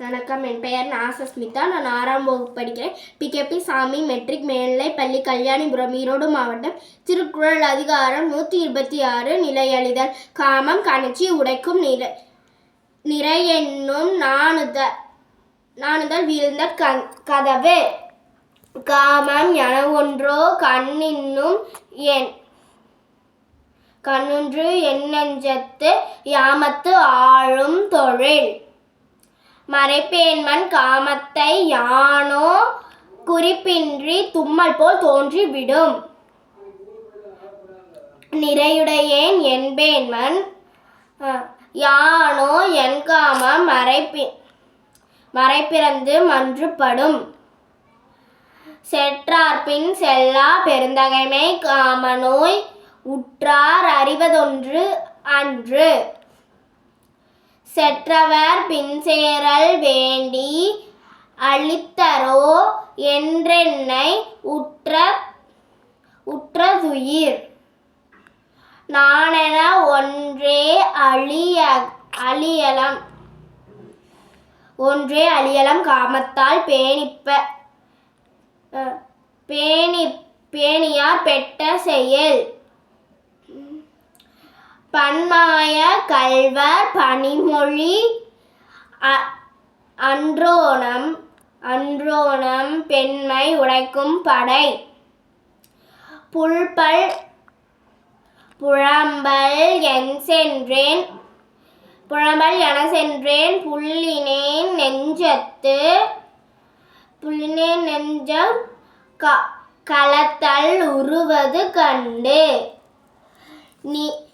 வணக்கம். என் பெயர் நாசஸ்மிதா. நான் ஆறாம் வகுப்பு படிக்கிறேன். பிகேபி சாமி மெட்ரிக் மேல்நிலை பள்ளி கல்யாணிபுரம் ஈரோடு மாவட்டம். திருக்குறள் அதிகாரம் நூற்றி இருபத்தி ஆறு நிலையழிதல் காமம் கணச்சி உடைக்கும் நிறை நிறை என்னும் நாணுதல் நாணுதல் வீழ்ந்த க கதவு. காமம் என ஒன்றோ கண்ணின்னும் என் கண்ணுன்று எண்ணெஞ்சத்து யாமத்து ஆழும் தொழில். மறைப்பேன்மன் காமத்தை யானோ குறிப்பின்றி தும்மல் போல் தோன்றிவிடும். நிறையுடையேன் என்பேன்மன் யானோ என் காமம் மறைப்பி மறைப்பிறந்து மன்றுபடும். செற்றார்பின் செல்லா பெருந்தகைமை காமநோய் உற்றார் அறிவதொன்று அன்று. செற்றவர் பின்சேரல் வேண்டி அளித்தரோ என்றென்னை உற்ற உற்றதுயிர். நானென ஒன்றே அழிய அழியலம். ஒன்றே அழியலம் காமத்தால் பேணிப்ப பேணி பேணியார் பெற்ற செயல். பன்மாய கல்வர் பனிமொழி அ- அன்றோணம் அன்றோணம் பெண்மை உடைக்கும் படை. புல்பல் புழம்பல் என் சென்றேன் புழம்பல் என சென்றேன். புள்ளினேன் நெஞ்சத்து புள்ளினேன் நெஞ்சம் க கலத்தல் உருவது கண்டு. நீ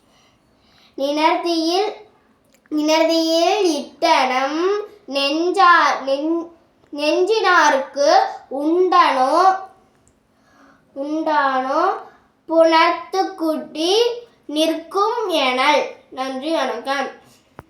நினர்த்தியில் நினர்த்தியில் இட்டனம் நெஞ்சார் நெஞ்- நெஞ்சினார்க்கு உண்டனோ உண்டானோ புணர்த்து குட்டி நிற்கும் எனல். நன்றி வணக்கம்.